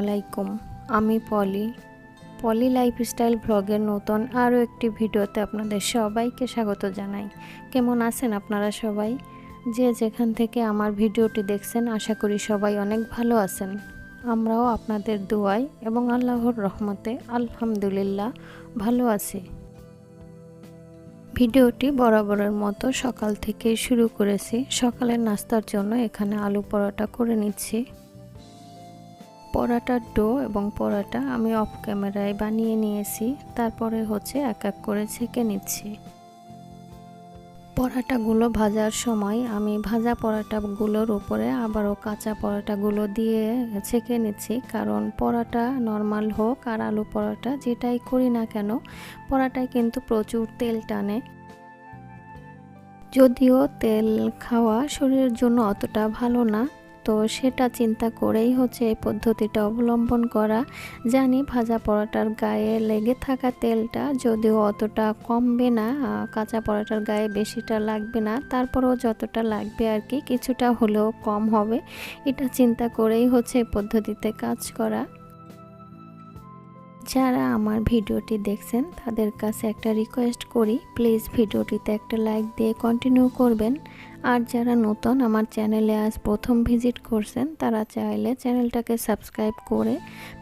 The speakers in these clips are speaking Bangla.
আলাইকুম, আমি পলি। পলি লাইফস্টাইল ব্লগের নতুন আরও একটি ভিডিওতে আপনাদের সবাইকে স্বাগত জানাই। কেমন আছেন আপনারা সবাই? যে যেখান থেকে আমার ভিডিওটি দেখছেন, আশা করি সবাই অনেক ভালো আছেন। আমরাও আপনাদের দোয়াই এবং আল্লাহর রহমতে আলহামদুলিল্লাহ ভালো আছি। ভিডিওটি বরাবরের মতো সকাল থেকে শুরু করেছি। সকালের নাস্তার জন্য এখানে আলু পরোটা করে নিচ্ছি। পরাটার ডো এবং পরাটা আমি অফ ক্যামেরায় বানিয়ে নিয়েছি। তারপরে হচ্ছে এক এক করে ছেঁকে নিচ্ছি। পরাটাগুলো ভাজার সময় আমি ভাজা পরাটাগুলোর উপরে আবারও কাঁচা পরাটাগুলো দিয়ে ছেঁকে নিচ্ছি। কারণ পরাটা নর্মাল হোক আর আলু পরাটা যেটাই করি না কেন, পরাটায় কিন্তু প্রচুর তেল টানে। যদিও তেল খাওয়া শরীরের জন্য অতটা ভালো না তো সেটা চিন্তা করেই হচ্ছে এই পদ্ধতিটা অবলম্বন করা। জানি ভাজা পরোটার গায়ে লেগে থাকা তেলটা যদিও অতটা কমবে না কাঁচা পরোটার গায়ে বেশিটা লাগবে না, তারপরেও যতটা লাগবে আর কি, কিছুটা হলেও কম হবে। এটা চিন্তা করেই হচ্ছে পদ্ধতিতে কাজ করা। যারা আমার ভিডিওটি দেখছেন, তাদের কাছে একটা রিকোয়েস্ট করি প্লিজ ভিডিওটিতে একটা লাইক দিয়ে কন্টিনিউ করবেন। আর যারা নতুন আমার চ্যানেলে আজ প্রথম ভিজিট করছেন, তারা চাইলে চ্যানেলটাকে সাবস্ক্রাইব করে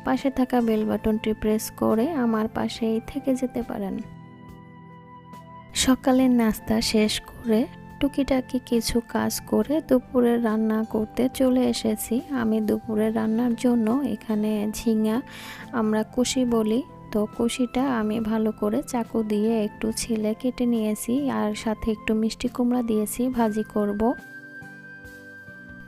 পাশে থাকা বেল বাটনটি প্রেস করে আমার পাশেই থেকে যেতে পারেন। সকালের নাস্তা শেষ করে টুকিটাকি কিছু কাজ করে দুপুরে রান্না করতে চলে এসেছি। আমি দুপুরে রান্নার জন্য এখানে ঝিঙা, আমরা কুশি বলি। তো কুশিটা আমি ভালো করে চাকু দিয়ে একটু ছিলে কেটে নিয়েছি আর সাথে একটু মিষ্টি কুমড়া দিয়েছি, ভাজি করব।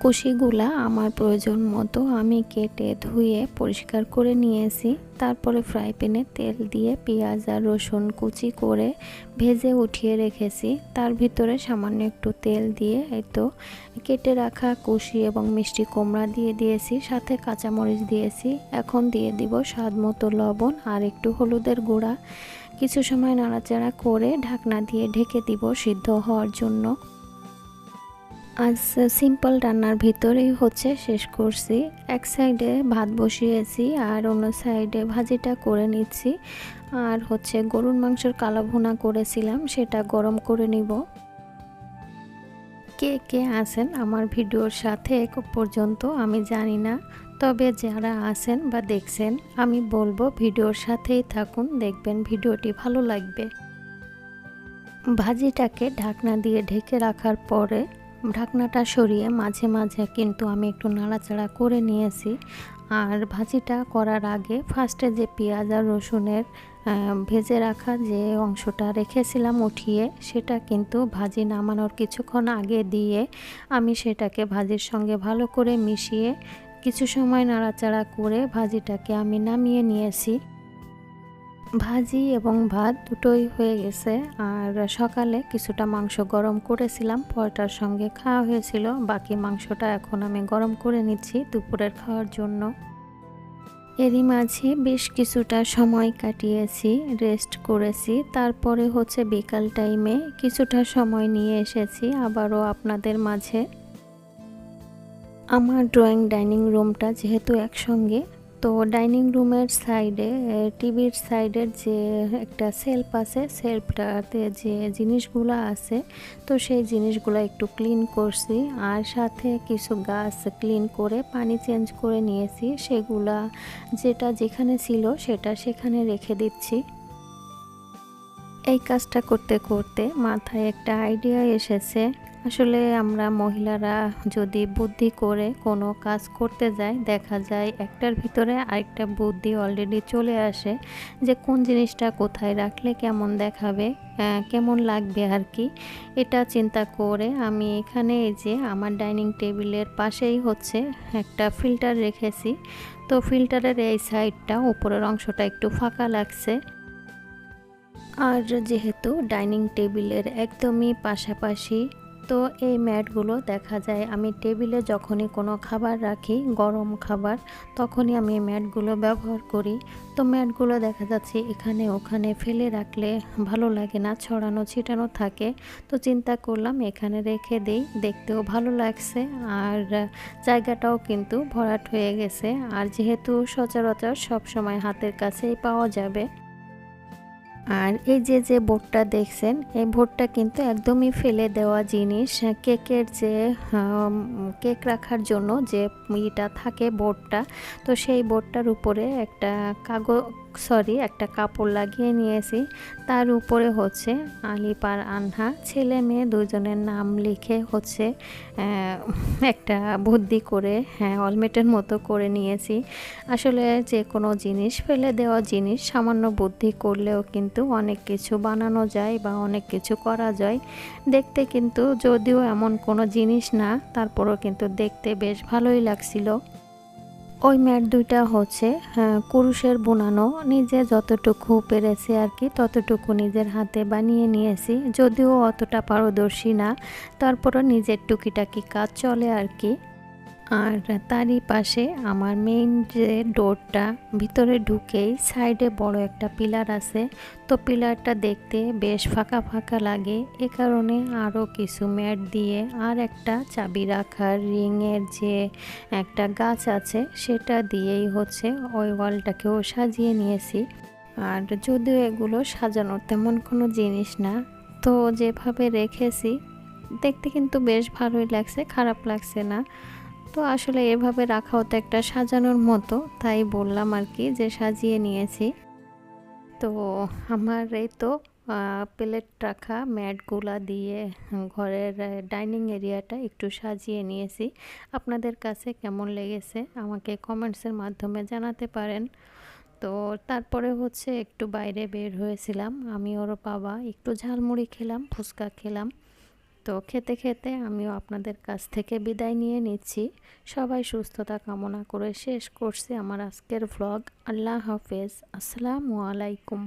কুশিগুলা আমার প্রয়োজন মতো আমি কেটে ধুয়ে পরিষ্কার করে নিয়েছি। তারপরে ফ্রাই প্যানে তেল দিয়ে পেঁয়াজ আর রসুন কুচি করে ভেজে উঠিয়ে রেখেছি। তার ভিতরে সামান্য একটু তেল দিয়ে এই তো কেটে রাখা কুশি এবং মিষ্টি কুমড়া দিয়ে দিয়েছি, সাথে কাঁচামরিচ দিয়েছি। এখন দিয়ে দিব স্বাদ মতো লবণ আর একটু হলুদের গুঁড়া। কিছু সময় নাড়াচাড়া করে ঢাকনা দিয়ে ঢেকে দিব সিদ্ধ হওয়ার জন্য। আজ সিম্পল রান্নার ভিতরেই হচ্ছে শেষ করছি। এক সাইডে ভাত বসিয়েছি আর অন্য সাইডে ভাজিটা করে নিচ্ছি। আর হচ্ছে গরুর মাংসের কালো ভুনা করেছিলাম, সেটা গরম করে নিব। কে কে আছেন আমার ভিডিওর সাথে এক পর্যন্ত আমি জানি না, তবে যারা আছেন বা দেখছেন, আমি বলব ভিডিওর সাথেই থাকুন, দেখবেন ভিডিওটি ভালো লাগবে। ভাজিটাকে ঢাকনা দিয়ে ঢেকে রাখার পরে ঢাকনাটা সরিয়ে মাঝে মাঝে কিন্তু আমি একটু নাড়াচাড়া করে নিয়েছি। আর ভাজিটা করার আগে ফার্স্টে যে পেঁয়াজ আর রসুনের ভেজে রাখা যে অংশটা রেখেছিলাম উঠিয়ে, সেটা কিন্তু ভাজি নামানোর কিছুক্ষণ আগে দিয়ে আমি সেটাকে ভাজির সঙ্গে ভালো করে মিশিয়ে কিছু সময় নাড়াচাড়া করে ভাজিটাকে আমি নামিয়ে নিয়েছি। ভাজি এবং ভাত দুটোই হয়ে গেছে। আর সকালে কিছুটা মাংস গরম করেছিলাম, পরটার সঙ্গে খাওয়া হয়েছিল। বাকি মাংসটা এখন আমি গরম করে নিচ্ছি দুপুরের খাওয়ার জন্য। এরই মাঝে বেশ কিছুটা সময় কাটিয়েছি, রেস্ট করেছি। তারপরে হচ্ছে বিকাল টাইমে কিছুটা সময় নিয়ে এসেছি আবারও আপনাদের মাঝে। আমার ড্রয়িং ডাইনিং রুমটা যেহেতু একসঙ্গে তো ডাইনিং রুমের সাইডে টিভির সাইডের যে একটা সেলফ আছে, সেলফটাতে যে জিনিসগুলো আছে, তো সেই জিনিসগুলো একটু ক্লিন করছি। আর সাথে কিছু গাছ ক্লিন করে, পানি চেঞ্জ করে নিয়েছি। সেগুলা যেটা যেখানে ছিল, সেটা সেখানে রেখে দিচ্ছি। এই কাজটা করতে করতে মাথায় একটা আইডিয়া এসেছে। আসলে আমরা মহিলারা যদি বুদ্ধি করে কোনো কাজ করতে যাই, দেখা যায় একটার ভিতরে আরেকটা বুদ্ধি অলরেডি চলে আসে যে কোন জিনিসটা কোথায় রাখলে কেমন দেখাবে কেমন লাগবে আর কি। এটা চিন্তা করে আমি এখানে এই যে আমার ডাইনিং টেবিলের পাশেই হচ্ছে একটা ফিল্টার রেখেছি। তো ফিল্টারের এই সাইডটা, উপরের অংশটা একটু ফাঁকা লাগছে। আর যেহেতু ডাইনিং টেবিলের একদমই পাশাপাশি তো এই ম্যাটগুলো দেখা যায়, আমি টেবিলে যখনই কোনো খাবার রাখি, গরম খাবার, তখনই আমি ম্যাটগুলো ব্যবহার করি। তো ম্যাটগুলো দেখা যাচ্ছে এখানে ওখানে ফেলে রাখলে ভালো লাগে না, ছড়ানো, ছিটানো থাকে। তো চিন্তা করলাম এখানে রেখে দেই, দেখতেও ভালো লাগছে আর জায়গাটাও কিন্তু ভরাট হয়ে গেছে। আর যেহেতু সচরাচর সবসময় হাতের কাছেই পাওয়া যাবে। আর এই যে যে বোর্ডটা দেখছেন, এই বোর্ডটা কিন্তু একদমই ফেলে দেওয়া জিনিস। কেকের যে কেক রাখার জন্য যে ইটা থাকে বোর্ডটা তো সেই বোর্ডটার উপরে একটা কাগজ সরি, একটা কাপড় লাগিয়ে নিয়েছি। তার উপরে হচ্ছে আলিপার আনহা। ছেলে মেয়ে দুজনের নাম লিখে হচ্ছে একটা বুদ্ধি করে হ্যাঁ অলমেটের মতো করে নিয়েছি। আসলে যে কোনো জিনিস, ফেলে দেওয়া জিনিস, সামান্য বুদ্ধি করলেও কিন্তু অনেক কিছু বানানো যায় বা অনেক কিছু করা যায়। দেখতে কিন্তু যদিও এমন কোনো জিনিস না তারপরও কিন্তু দেখতে বেশ ভালোই লাগছিল। ওই ম্যাট দুইটা হচ্ছে হ্যাঁ, কুরুশের বোনানো। নিজে যতটুকু পেরেছি আর কি ততটুকু নিজের হাতে বানিয়ে নিয়েছি। যদিও অতটা পারদর্শী না তারপরও নিজের টুকিটাকি কাজ চলে আর কি আর তারই পাশে আমার মেইন যে ডোরটা ভিতরে ঢুকেই সাইডে বড় একটা পিলার আছে। তো পিলারটা দেখতে বেশ ফাঁকা ফাঁকা লাগে। এ কারণে আরও কিছু ম্যাট দিয়ে আর একটা চাবি রাখার রিংয়ের যে একটা গাছ আছে, সেটা দিয়েই হচ্ছে ওই ওয়ালটাকেও সাজিয়ে নিয়েছি। আর যদিও এগুলো সাজানোর তেমন কোনো জিনিস না, তো যেভাবে রেখেছি, দেখতে কিন্তু বেশ ভালোই লাগছে, খারাপ লাগছে না। তো আসলে এভাবে রাখাও তো একটা সাজানোর মতো, তাই বললাম আর কি যে সাজিয়ে নিয়েছি। তো আমার এই তো প্লেট রাখা, ম্যাটগুলা দিয়ে ঘরের ডাইনিং এরিয়াটা একটু সাজিয়ে নিয়েছি। আপনাদের কাছে কেমন লেগেছে আমাকে কমেন্টসের মাধ্যমে জানাতে পারেন। তো তারপরে হচ্ছে একটু বাইরে বের হয়েছিলাম আমি ওর বাবা একটু ঝালমুড়ি খেলাম, ফুচকা খেলাম। তো খেতে খেতে আমিও আপনাদের কাছ থেকে বিদায় নিয়ে নিচ্ছি। সবাই সুস্থতা কামনা করে শেষ করছি আমার আজকের ভ্লগ আল্লাহ হাফেজ। আসসালামু আলাইকুম।